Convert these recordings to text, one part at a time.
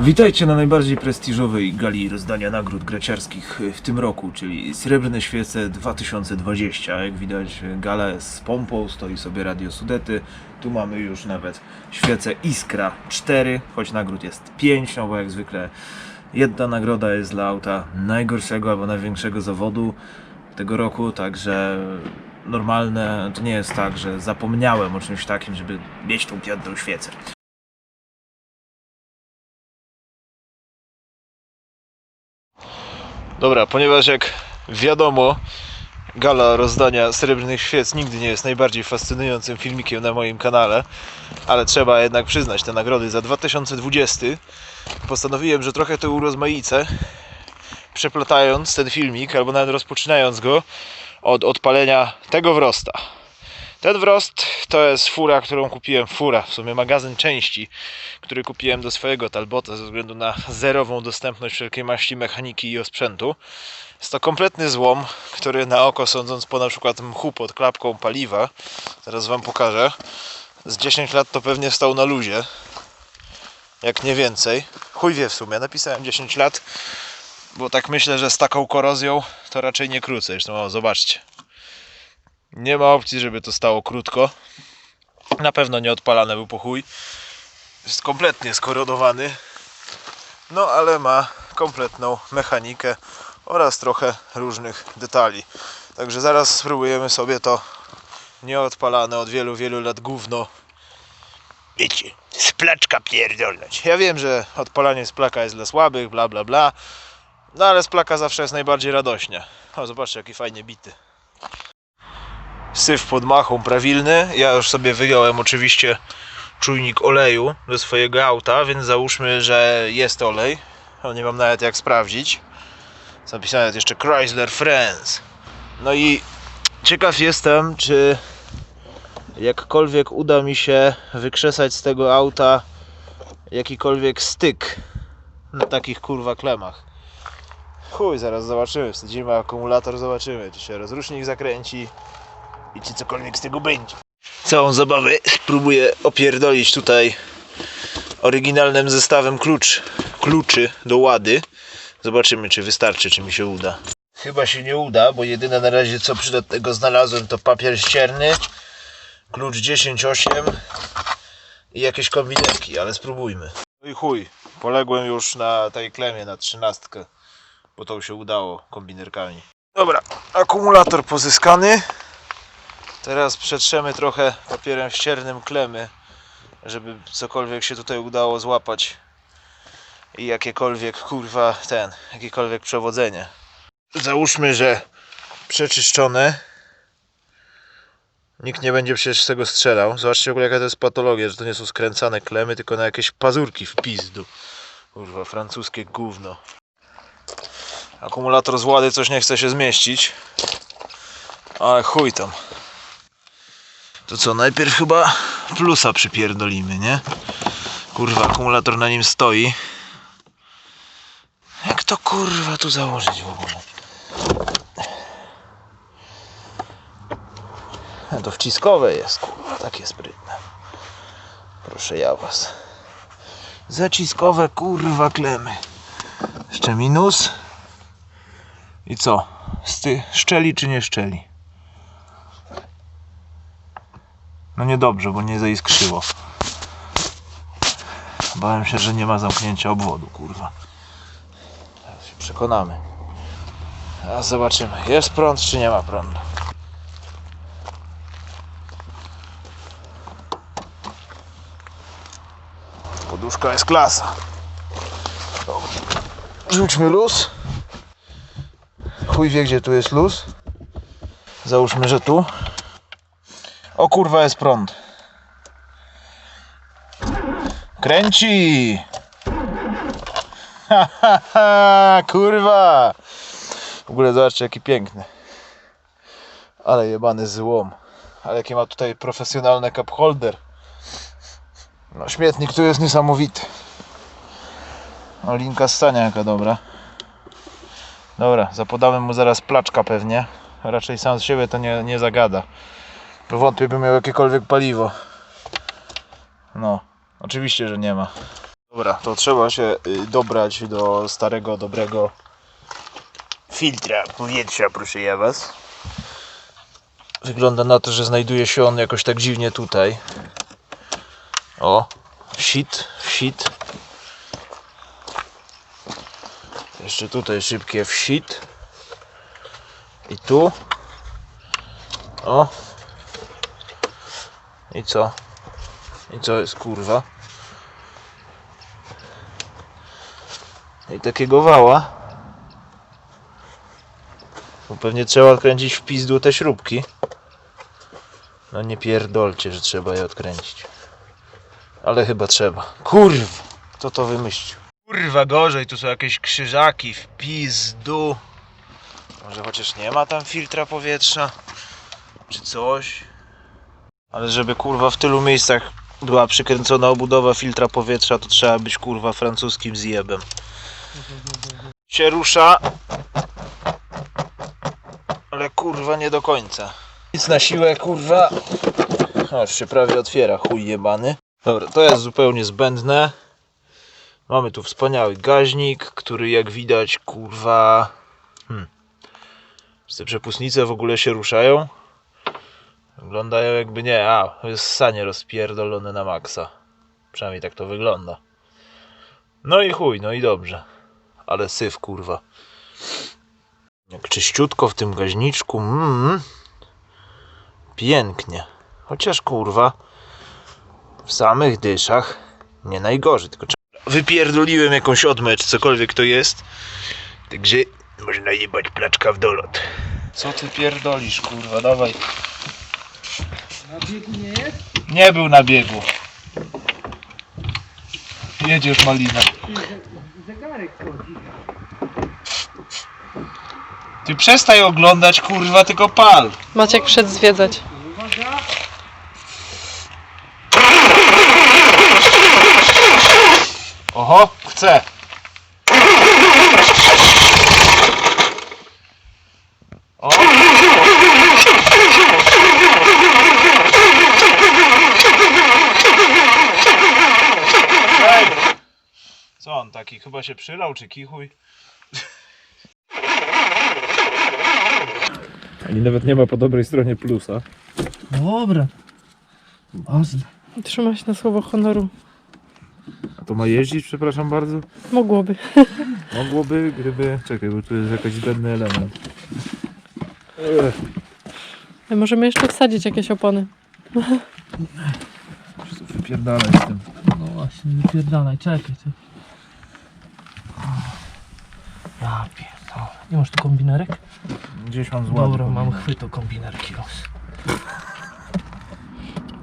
Witajcie na najbardziej prestiżowej gali rozdania nagród graciarskich w tym roku, czyli Srebrne Świece 2020. Jak widać, gala z pompą, stoi sobie Radio Sudety. Tu mamy już nawet świecę Iskra 4, choć nagród jest 5, no bo jak zwykle jedna nagroda jest dla auta najgorszego albo największego zawodu tego roku, także normalne to nie jest tak, że zapomniałem o czymś takim, żeby mieć tą piątą świecę. Dobra, ponieważ jak wiadomo, gala rozdania srebrnych świec nigdy nie jest najbardziej fascynującym filmikiem na moim kanale, ale trzeba jednak przyznać te nagrody za 2020. Postanowiłem, że trochę to urozmaicę, przeplatając ten filmik, albo nawet rozpoczynając go od odpalenia tego wrosta. Ten wrost to jest fura, którą kupiłem, fura, w sumie magazyn części, który kupiłem do swojego Talbota ze względu na zerową dostępność wszelkiej maści mechaniki i osprzętu. Jest to kompletny złom, który na oko sądząc po na przykład mchu pod klapką paliwa, zaraz wam pokażę, z 10 lat to pewnie stał na luzie, jak nie więcej. Chuj wie w sumie, napisałem 10 lat, bo tak myślę, że z taką korozją to raczej nie krócej. Zresztą o, zobaczcie. Nie ma opcji, żeby to stało krótko. Na pewno nie odpalane był po chuj. Jest kompletnie skorodowany. No ale ma kompletną mechanikę oraz trochę różnych detali. Także zaraz spróbujemy sobie to nieodpalane od wielu, wielu lat gówno wiecie, z placzka pierdolnąć. Ja wiem, że odpalanie z plaka jest dla słabych, bla bla bla. No ale z plaka zawsze jest najbardziej radośnie. O, zobaczcie jaki fajnie bity syf pod machą prawilny. Ja już sobie wyjąłem oczywiście czujnik oleju do swojego auta, więc załóżmy, że jest olej. O, nie mam nawet jak sprawdzić. Zapisane jest jeszcze Chrysler France. No i ciekaw jestem, czy jakkolwiek uda mi się wykrzesać z tego auta jakikolwiek styk na takich kurwa klemach. Chuj, zaraz zobaczymy. Wsadzimy akumulator, zobaczymy, czy się rozrusznik zakręci i czy cokolwiek z tego będzie. Całą zabawę spróbuję opierdolić tutaj oryginalnym zestawem klucz, kluczy do łady. Zobaczymy, czy wystarczy, czy mi się uda. Chyba się nie uda, bo jedyne na razie co przydatnego znalazłem to papier ścierny, klucz 10.8 i jakieś kombinerki, ale spróbujmy. No i chuj, poległem już na tej klemie na trzynastkę, bo to się udało kombinerkami. Dobra, akumulator pozyskany. Teraz przetrzemy trochę papierem ściernym klemy, żeby cokolwiek się tutaj udało złapać i jakiekolwiek kurwa ten, jakiekolwiek przewodzenie. Załóżmy, że przeczyszczone. Nikt nie będzie przecież z tego strzelał. Zobaczcie w ogóle jaka to jest patologia, że to nie są skręcane klemy, tylko na jakieś pazurki w pizdu. Kurwa, francuskie gówno. Akumulator z łady coś nie chce się zmieścić. Ale chuj tam. To co, najpierw chyba plusa przypierdolimy, nie? Kurwa, akumulator na nim stoi. Jak to kurwa tu założyć w ogóle? To wciskowe jest, kurwa, takie sprytne. Proszę ja was. Zaciskowe kurwa klemy. Jeszcze minus. I co? Sty szczeli czy nie szczeli? No niedobrze, bo nie zaiskrzyło. Bałem się, że nie ma zamknięcia obwodu, kurwa. Teraz się przekonamy. A zobaczymy, jest prąd czy nie ma prądu. Poduszka jest klasa. Rzućmy luz. Chuj wie gdzie tu jest luz. Załóżmy, że tu. O kurwa jest prąd. Kręci! Kurwa! W ogóle zobaczcie jaki piękny. Ale jebany złom. Ale jakie ma tutaj profesjonalne cup holder. No śmietnik tu jest niesamowity. O linka stania jaka dobra. Dobra, zapodamy mu zaraz placzka pewnie. Raczej sam z siebie to nie, nie zagada. Wątpię by miał jakiekolwiek paliwo. No, oczywiście, że nie ma. Dobra, to trzeba się y, dobrać do starego, dobrego filtra powietrza, proszę ja was. Wygląda na to, że znajduje się on jakoś tak dziwnie tutaj. O, shit, shit. Jeszcze tutaj szybkie wsit. I tu. O. I co? I co jest kurwa? I takiego wała. Bo pewnie trzeba odkręcić w pizdu te śrubki. No nie pierdolcie, że trzeba je odkręcić. Ale chyba trzeba. Kurwa! Kto to wymyślił? Kurwa gorzej, tu są jakieś krzyżaki w pizdu. Może chociaż nie ma tam filtra powietrza? Czy coś? Ale żeby kurwa w tylu miejscach była przykręcona obudowa filtra powietrza, to trzeba być kurwa francuskim zjebem. Się rusza. Ale kurwa nie do końca. Nic na siłę kurwa. O, już się prawie otwiera, chuj jebany. Dobra, to jest zupełnie zbędne. Mamy tu wspaniały gaźnik, który jak widać kurwa... Hmm. Te przepustnice w ogóle się ruszają? Wyglądają jakby nie, a, jest sanie rozpierdolone na maksa. Przynajmniej tak to wygląda. No i chuj, no i dobrze. Ale syf, kurwa. Jak czyściutko w tym gaźniczku. Mm. Pięknie. Chociaż kurwa, w samych dyszach nie najgorzej. Tylko wypierdoliłem jakąś odmę, czy cokolwiek to jest. Także można jebać placzka w dolot. Co ty pierdolisz, kurwa, dawaj. Na biegu nie jest? Nie był na biegu. Jedziesz malina. Zegarek chodzi. Ty przestań oglądać, kurwa, tylko pal. Maciek wszedł zwiedzać. Uwaga! Oho, chcę. O. Ej. Co on taki? Chyba się przylał, czy kichuj? Ani nawet nie ma po dobrej stronie plusa. Dobra. Ważne. Trzyma się na słowo honoru. A to ma jeździć, przepraszam bardzo? Mogłoby. Mogłoby, gdyby... Czekaj, bo tu jest jakiś zbędny element. Ech, My możemy jeszcze wsadzić jakieś opony. wypierdalaj z tym. No właśnie, nie pierdalaj, czekaj. czekaj. Ja pierdolę. Nie masz tu kombinerek? Gdzieś mam złapać. Dobra, mam chwyto kombinerki los.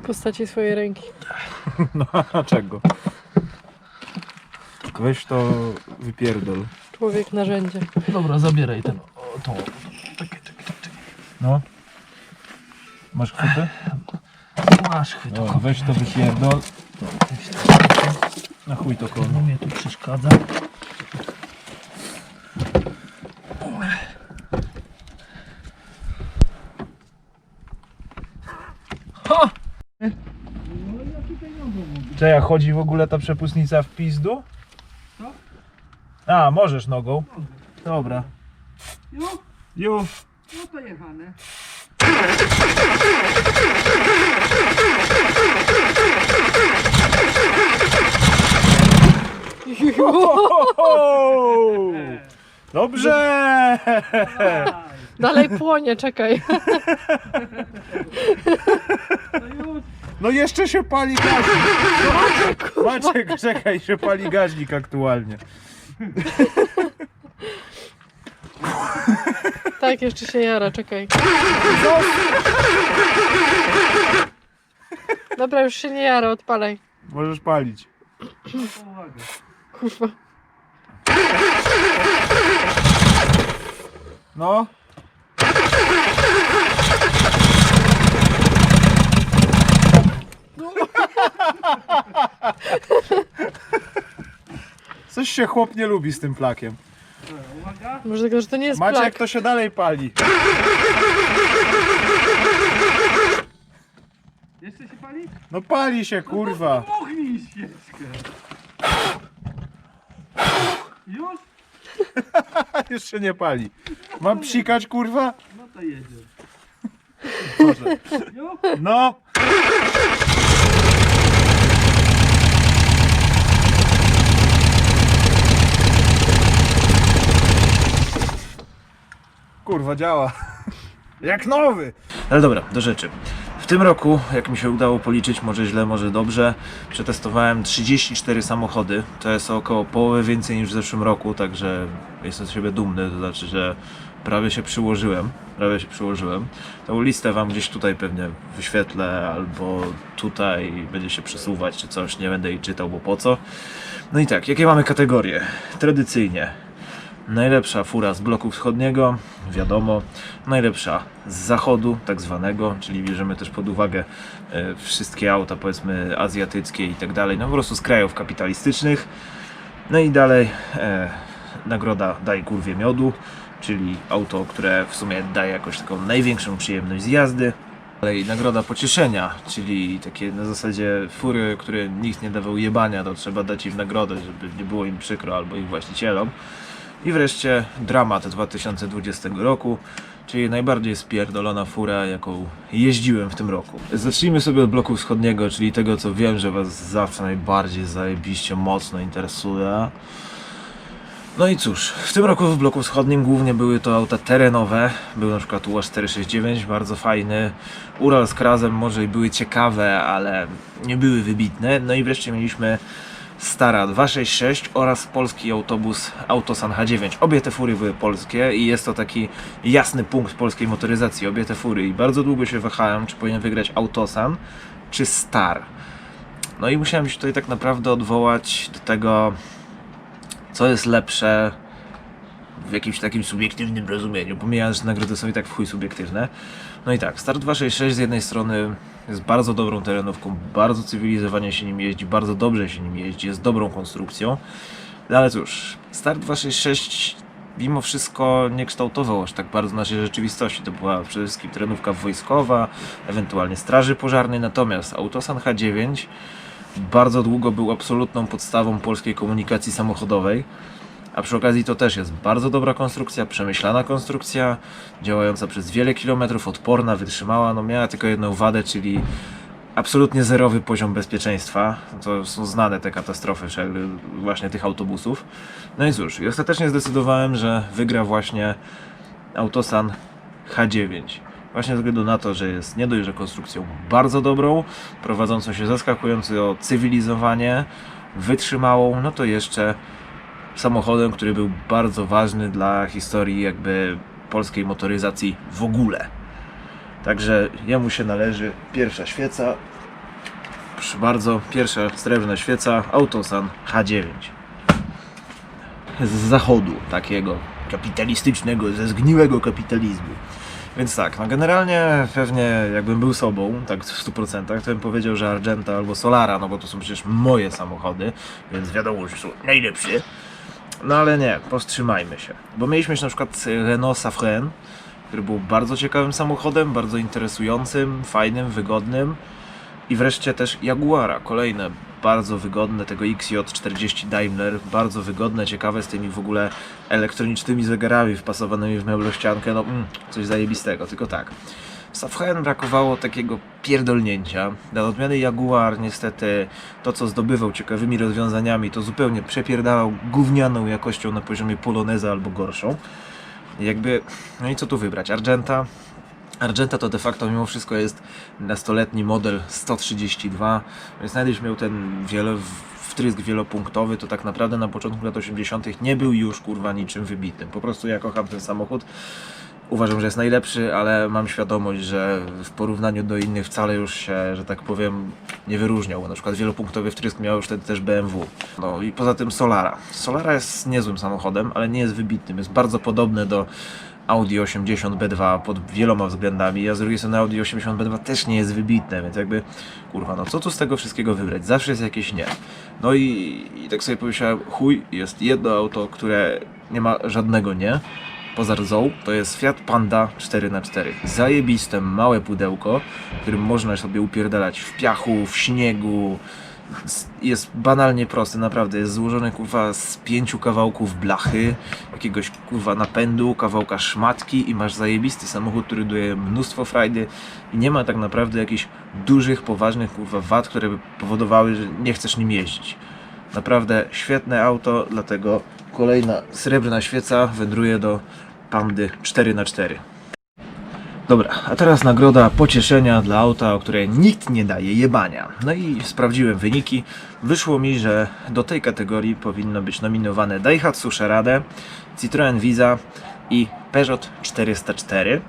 W postaci swojej ręki. No a czego? Weź to wypierdol. Człowiek narzędzie. Dobra, zabieraj ten. O, tą. Czekaj, czekaj, czekaj. No. Masz chwytę? Masz chwyto No, weź to wypierdol. Na chuj to koło. No mnie tu przeszkadza. Czy jak chodzi w ogóle ta przepustnica w pizdu? Co? A, możesz nogą. Dobra. Jo, Już. no to jechane. Dobrze! Dalej płonie, czekaj. No już. No jeszcze się pali gaźnik. Maciek, czekaj, się pali gaźnik aktualnie. Tak, jeszcze się jara, czekaj. Dobra, już się nie jara, odpalaj. Możesz palić. Kurwa. No. Coś się chłop nie lubi z tym plakiem. Uwaga. Może tylko, że to nie jest Maciek, plak. to się dalej pali. Jeszcze się pali? No pali się, kurwa. Ochnij świeczkę. Już? Jeszcze nie pali. Mam psikać, kurwa? No to jedzie. Już? No! Kurwa, działa. Jak nowy! Ale dobra, do rzeczy. W tym roku, jak mi się udało policzyć, może źle, może dobrze, przetestowałem 34 samochody. To jest około połowy więcej niż w zeszłym roku, także jestem z siebie dumny, to znaczy, że prawie się przyłożyłem. Prawie się przyłożyłem. Tą listę wam gdzieś tutaj pewnie wyświetlę, albo tutaj będzie się przesuwać, czy coś, nie będę jej czytał, bo po co. No i tak, jakie mamy kategorie? Tradycyjnie Najlepsza fura z bloku wschodniego, wiadomo. Najlepsza z zachodu, tak zwanego, czyli bierzemy też pod uwagę e, wszystkie auta, powiedzmy, azjatyckie i tak dalej, no po prostu z krajów kapitalistycznych. No i dalej e, nagroda Daj kurwie miodu, czyli auto, które w sumie daje jakąś taką największą przyjemność z jazdy. Dalej nagroda pocieszenia, czyli takie na zasadzie fury, które nikt nie dawał jebania, to trzeba dać im nagrodę, żeby nie było im przykro albo ich właścicielom. I wreszcie dramat 2020 roku, czyli najbardziej spierdolona fura, jaką jeździłem w tym roku. Zacznijmy sobie od bloku wschodniego, czyli tego, co wiem, że Was zawsze najbardziej zajebiście mocno interesuje. No i cóż, w tym roku w bloku wschodnim głównie były to auta terenowe. Był na przykład UAZ 469, bardzo fajny. Ural z Krazem może i były ciekawe, ale nie były wybitne. No i wreszcie mieliśmy Stara 266 oraz polski autobus Autosan H9. Obie te fury były polskie i jest to taki jasny punkt polskiej motoryzacji. Obie te fury i bardzo długo się wahałem, czy powinien wygrać Autosan czy Star. No i musiałem się tutaj tak naprawdę odwołać do tego, co jest lepsze w jakimś takim subiektywnym rozumieniu, pomijając, że nagrody są i tak w chuj subiektywne. No i tak, Start 266 z jednej strony jest bardzo dobrą terenówką, bardzo cywilizowanie się nim jeździ, bardzo dobrze się nim jeździ, jest dobrą konstrukcją. No ale cóż, Start 266 mimo wszystko nie kształtował aż tak bardzo naszej rzeczywistości. To była przede wszystkim terenówka wojskowa, ewentualnie straży pożarnej, natomiast Autosan H9 bardzo długo był absolutną podstawą polskiej komunikacji samochodowej. A przy okazji to też jest bardzo dobra konstrukcja, przemyślana konstrukcja, działająca przez wiele kilometrów, odporna, wytrzymała. No miała tylko jedną wadę, czyli absolutnie zerowy poziom bezpieczeństwa. To są znane te katastrofy właśnie tych autobusów. No i cóż, i ostatecznie zdecydowałem, że wygra właśnie Autosan H9. Właśnie ze względu na to, że jest nie dość, że konstrukcją bardzo dobrą, prowadzącą się zaskakująco cywilizowanie, wytrzymałą, no to jeszcze samochodem, który był bardzo ważny dla historii jakby polskiej motoryzacji w ogóle. Także jemu się należy pierwsza świeca. Proszę bardzo, pierwsza srebrna świeca Autosan H9. Z zachodu takiego kapitalistycznego, ze zgniłego kapitalizmu. Więc tak, no generalnie pewnie jakbym był sobą, tak w 100%, to bym powiedział, że Argenta albo Solara, no bo to są przecież moje samochody, więc wiadomo, że są najlepsze. No ale nie, powstrzymajmy się. Bo mieliśmy jeszcze na przykład Renault Safran, który był bardzo ciekawym samochodem, bardzo interesującym, fajnym, wygodnym. I wreszcie też Jaguara, kolejne bardzo wygodne, tego XJ40 Daimler, bardzo wygodne, ciekawe z tymi w ogóle elektronicznymi zegarami wpasowanymi w meblościankę, no mm, coś zajebistego, tylko tak. W Safran brakowało takiego pierdolnięcia. Dla odmiany Jaguar niestety to, co zdobywał ciekawymi rozwiązaniami, to zupełnie przepierdalał gównianą jakością na poziomie Poloneza albo gorszą. Jakby, no i co tu wybrać? Argenta? Argenta to de facto mimo wszystko jest nastoletni model 132, więc jeśli miał ten wiele, wtrysk wielopunktowy, to tak naprawdę na początku lat 80. nie był już kurwa niczym wybitnym. Po prostu ja kocham ten samochód. Uważam, że jest najlepszy, ale mam świadomość, że w porównaniu do innych wcale już się, że tak powiem, nie wyróżniał. Na przykład wielopunktowy wtrysk miał już wtedy też BMW. No i poza tym Solara. Solara jest niezłym samochodem, ale nie jest wybitnym. Jest bardzo podobny do Audi 80 B2 pod wieloma względami, a z drugiej strony Audi 80 B2 też nie jest wybitne, więc jakby, kurwa, no co tu z tego wszystkiego wybrać? Zawsze jest jakieś nie. No i, i tak sobie pomyślałem, chuj, jest jedno auto, które nie ma żadnego nie, poza rzą, to jest Fiat Panda 4x4. Zajebiste, małe pudełko, którym można sobie upierdalać w piachu, w śniegu, jest banalnie prosty, naprawdę. Jest złożony kurwa z pięciu kawałków blachy, jakiegoś kurwa napędu, kawałka szmatki i masz zajebisty samochód, który daje mnóstwo frajdy i nie ma tak naprawdę jakichś dużych, poważnych kurwa wad, które by powodowały, że nie chcesz nim jeździć. Naprawdę świetne auto, dlatego kolejna srebrna świeca wędruje do Pandy 4x4. Dobra, a teraz nagroda pocieszenia dla auta, o które nikt nie daje jebania. No i sprawdziłem wyniki. Wyszło mi, że do tej kategorii powinno być nominowane Daihatsu Charade, Citroen Visa i Peugeot 404.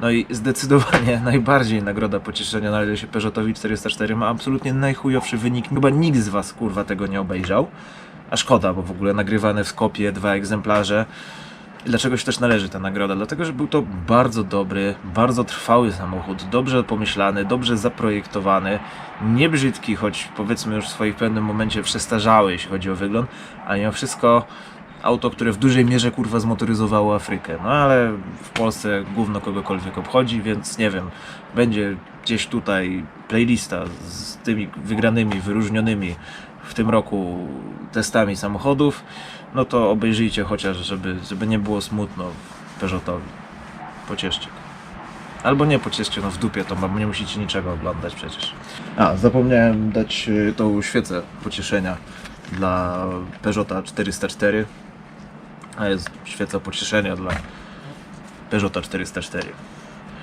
No i zdecydowanie najbardziej nagroda pocieszenia należy się Peugeotowi 404. Ma absolutnie najchujowszy wynik. Chyba nikt z Was kurwa tego nie obejrzał. A szkoda, bo w ogóle nagrywane w Skopie dwa egzemplarze. Dlaczego się też należy ta nagroda? Dlatego, że był to bardzo dobry, bardzo trwały samochód, dobrze pomyślany, dobrze zaprojektowany, nie brzydki, choć powiedzmy już w swoim pewnym momencie przestarzały, jeśli chodzi o wygląd, ale mimo wszystko auto, które w dużej mierze kurwa zmotoryzowało Afrykę. No ale w Polsce gówno kogokolwiek obchodzi, więc nie wiem, będzie gdzieś tutaj playlista z tymi wygranymi, wyróżnionymi w tym roku testami samochodów, no to obejrzyjcie chociaż, żeby, żeby nie było smutno Peugeotowi. Pocieszcie. Albo nie pocieszcie, no w dupie to mam, nie musicie niczego oglądać przecież. A, zapomniałem dać y, tą świecę pocieszenia dla Peugeota 404. A jest świeca pocieszenia dla Peugeota 404.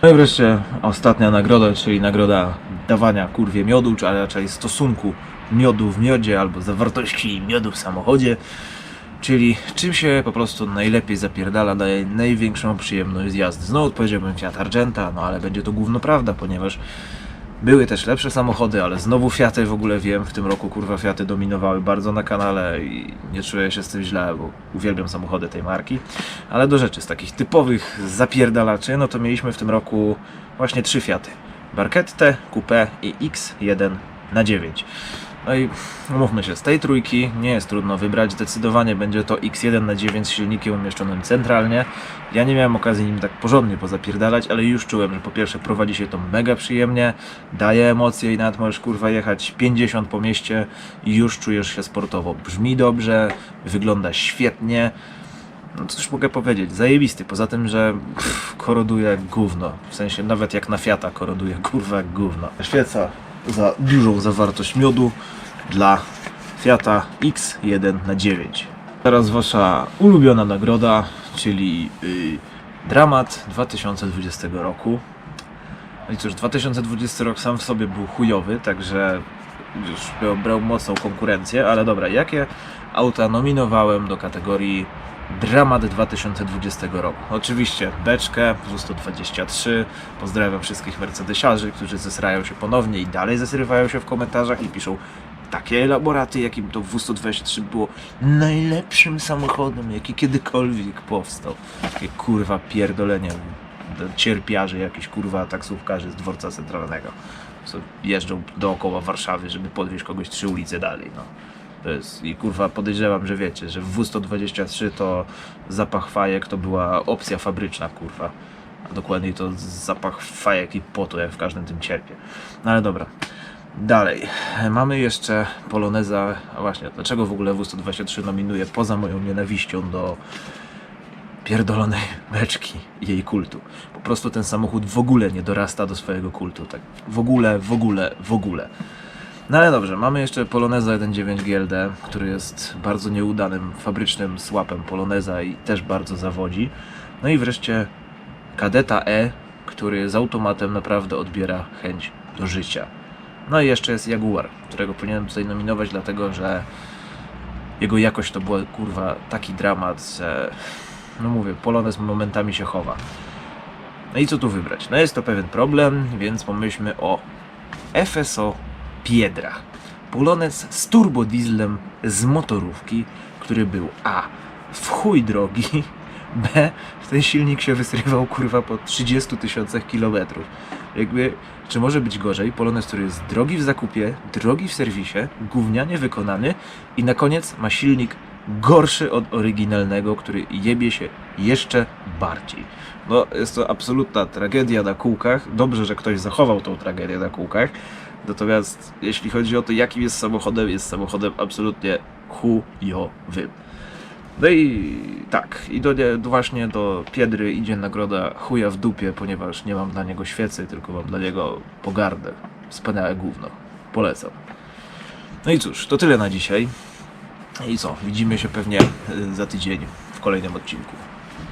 No i wreszcie ostatnia nagroda, czyli nagroda dawania kurwie miodu, czy raczej stosunku miodu w miodzie albo zawartości miodu w samochodzie. Czyli czym się po prostu najlepiej zapierdala, daje największą przyjemność z jazdy. Znowu odpowiedziałbym Fiat Argenta, no ale będzie to gówno prawda, ponieważ były też lepsze samochody, ale znowu Fiaty w ogóle wiem, w tym roku kurwa Fiaty dominowały bardzo na kanale i nie czuję się z tym źle, bo uwielbiam samochody tej marki. Ale do rzeczy, z takich typowych zapierdalaczy, no to mieliśmy w tym roku właśnie trzy Fiaty. Barkette, Coupe i X1 na 9. No i umówmy się, z tej trójki nie jest trudno wybrać. Zdecydowanie będzie to X1 na 9 z silnikiem umieszczonym centralnie. Ja nie miałem okazji nim tak porządnie pozapierdalać, ale już czułem, że po pierwsze prowadzi się to mega przyjemnie, daje emocje i nawet możesz kurwa jechać 50 po mieście i już czujesz się sportowo. Brzmi dobrze, wygląda świetnie. No cóż mogę powiedzieć, zajebisty. Poza tym, że pff, koroduje gówno. W sensie nawet jak na Fiata koroduje kurwa gówno. Świeca za dużą zawartość miodu dla Fiata X1 na 9. Teraz wasza ulubiona nagroda, czyli y, dramat 2020 roku. No i cóż, 2020 rok sam w sobie był chujowy, także już brał mocną konkurencję, ale dobra, jakie auta nominowałem do kategorii Dramat 2020 roku? Oczywiście beczkę W123, pozdrawiam wszystkich Mercedesiarzy, którzy zesrają się ponownie i dalej zesrywają się w komentarzach i piszą takie elaboraty, jakim to W123 było najlepszym samochodem, jaki kiedykolwiek powstał. Takie kurwa pierdolenie do cierpiarzy, jakiś kurwa taksówkarzy z dworca centralnego. Co jeżdżą dookoła Warszawy, żeby podwieźć kogoś trzy ulice dalej. No. To jest, I kurwa podejrzewam, że wiecie, że w W123 to zapach fajek to była opcja fabryczna, kurwa. A dokładniej to zapach fajek i potu, jak w każdym tym cierpię. No ale dobra. Dalej. Mamy jeszcze Poloneza. A właśnie, dlaczego w ogóle W123 nominuję poza moją nienawiścią do pierdolonej beczki i jej kultu. Po prostu ten samochód w ogóle nie dorasta do swojego kultu. Tak w ogóle, w ogóle, w ogóle. No ale dobrze, mamy jeszcze Poloneza 1.9 GLD, który jest bardzo nieudanym fabrycznym słapem Poloneza i też bardzo zawodzi. No i wreszcie Kadeta E, który z automatem naprawdę odbiera chęć do życia. No i jeszcze jest Jaguar, którego powinienem tutaj nominować, dlatego że jego jakość to była kurwa taki dramat, że no mówię, Polonez momentami się chowa. No i co tu wybrać? No jest to pewien problem, więc pomyślmy o FSO Piedra. Polonez z turbodieslem z motorówki, który był A. w chuj drogi, B. ten silnik się wysrywał kurwa po 30 tysiącach kilometrów. Jakby, czy może być gorzej? Polonez, który jest drogi w zakupie, drogi w serwisie, gównianie wykonany i na koniec ma silnik gorszy od oryginalnego, który jebie się jeszcze bardziej. No, jest to absolutna tragedia na kółkach. Dobrze, że ktoś zachował tą tragedię na kółkach, Natomiast jeśli chodzi o to, jakim jest samochodem, jest samochodem absolutnie chujowym. No i tak, i do, nie- do właśnie do Piedry idzie nagroda chuja w dupie, ponieważ nie mam dla niego świecy, tylko mam dla niego pogardę. Wspaniałe gówno. Polecam. No i cóż, to tyle na dzisiaj. I co, widzimy się pewnie y, za tydzień w kolejnym odcinku.